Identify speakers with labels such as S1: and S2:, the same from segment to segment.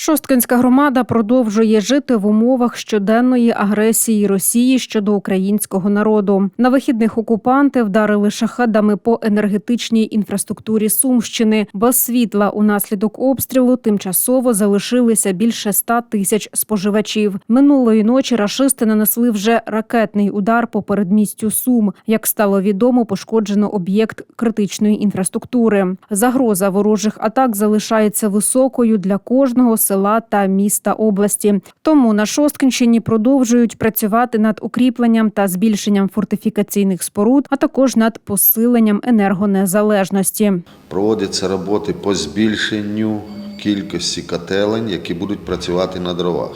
S1: Шосткинська громада продовжує жити в умовах щоденної агресії Росії щодо українського народу. На вихідних окупанти вдарили шахедами по енергетичній інфраструктурі Сумщини. Без світла унаслідок обстрілу тимчасово залишилися більше ста тисяч споживачів. Минулої ночі рашисти нанесли вже ракетний удар по передмістю Сум. Як стало відомо, пошкоджено об'єкт критичної інфраструктури. Загроза ворожих атак залишається високою для кожного села та міста області. Тому на Шосткинщині продовжують працювати над укріпленням та збільшенням фортифікаційних споруд, а також над посиленням енергонезалежності.
S2: Проводяться роботи по збільшенню кількості котелень, які будуть працювати на дровах.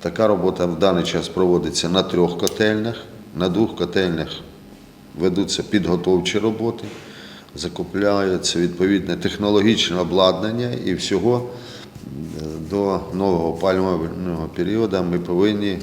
S2: Така робота в даний час проводиться на трьох котельнях. На двох котельнях ведуться підготовчі роботи, закупляється відповідне технологічне обладнання і всього до нового опалювального періоду ми повинні е,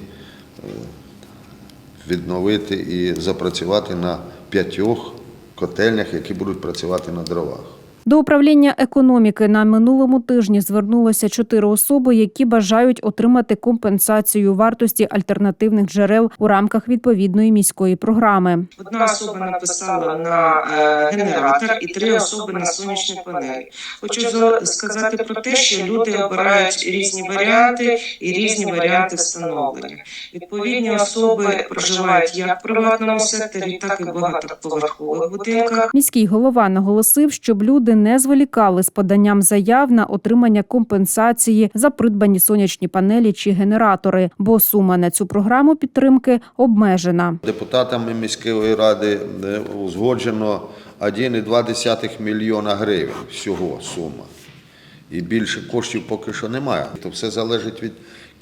S2: відновити і запрацювати на п'ятьох котельнях, які будуть працювати на дровах.
S1: До управління економіки на минулому тижні звернулося чотири особи, які бажають отримати компенсацію вартості альтернативних джерел у рамках відповідної міської програми.
S3: Одна особа написала на е, генератор і три особи на сонячні панелі. Хочу за- сказати про те, що люди обирають різні варіанти і різні варіанти встановлення. Відповідні особи проживають як в приватному секторі, так і в багатоповерхових будинках.
S1: Міський голова наголосив, щоб люди не зволікали з поданням заяв на отримання компенсації за придбані сонячні панелі чи генератори, бо сума на цю програму підтримки обмежена.
S2: Депутатами міської ради е, узгоджено 1,2 мільйона гривень всього сума. І більше коштів поки що немає. То все залежить від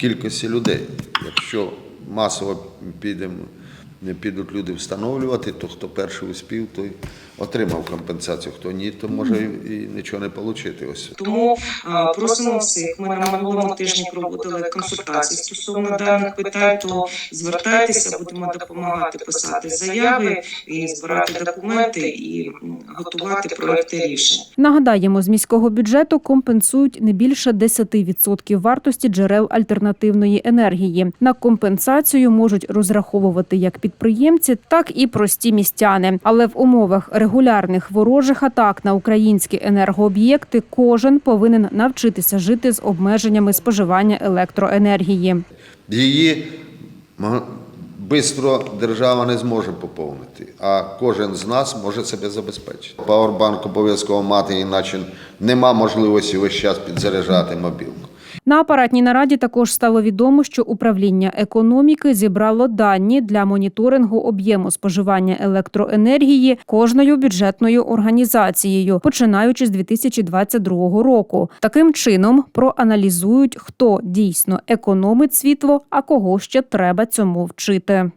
S2: кількості людей. Якщо масово підемо, не підуть люди встановлювати, то хто перший успів, той отримав компенсацію. Хто ні, то може і нічого не отримати. Ось
S3: Тому е, просимо всіх. Ми на минулому тижні проводили консультації стосовно даних питань. То звертайтеся, будемо допомагати писати заяви і збирати документи і готувати проекти рішень.
S1: Нагадаємо, з міського бюджету компенсують не більше 10% вартості джерел альтернативної енергії. На компенсацію можуть розраховувати як підприємці, так і прості містяни. Але в умовах регулярних ворожих атак на українські енергооб'єкти кожен повинен навчитися жити з обмеженнями споживання електроенергії.
S2: Її швидко держава не зможе поповнити, а кожен з нас може себе забезпечити. Павербанк обов'язково мати, іначе нема можливості весь час підзаряджати мобілку.
S1: На апаратній нараді також стало відомо, що управління економіки зібрало дані для моніторингу об'єму споживання електроенергії кожною бюджетною організацією, починаючи з 2022 року. Таким чином проаналізують, хто дійсно економить світло, а кого ще треба цьому вчити.